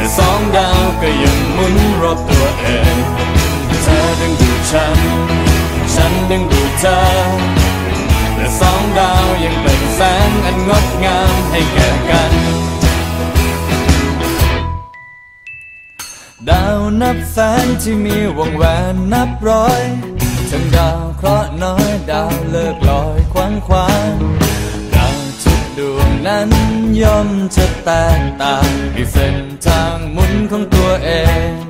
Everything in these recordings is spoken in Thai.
แต่สองดาวก็ยังหมุนรอบตัวเองเธอดึงดูดฉัน ฉันดึงดูดเธอแต่สองดาวยังเป็นแสงอันงดงามให้แก่กัน ดาวนับแสนที่มีวงแหวนนับร้อย ทั้งดาวเคราะห์น้อยดาวเลิกลอยคว้างควาง ดวงนั้นย่อมจะแตกต่างมีเส้นทางหมุนของตัวเอง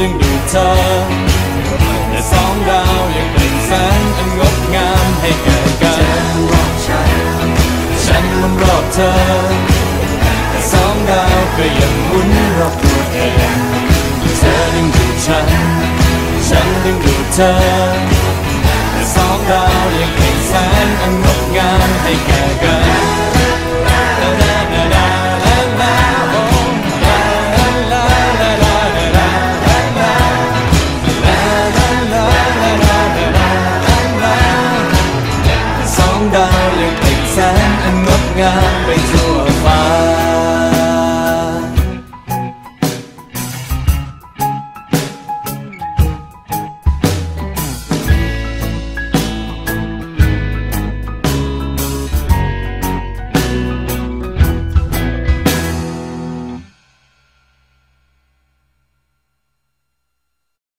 ดึงดูดเธอแต่สองดาวยังเป็นแสงอันงดงามให้แก่กันฉันมันรอบเธอแต่สองดาวก็ยังหมุนรอบตัวเองเธอดึงดูดฉัน ฉันดึงดูดเธอแต่สองดาวยังเป็นแสงอันงดงามให้แก่กัน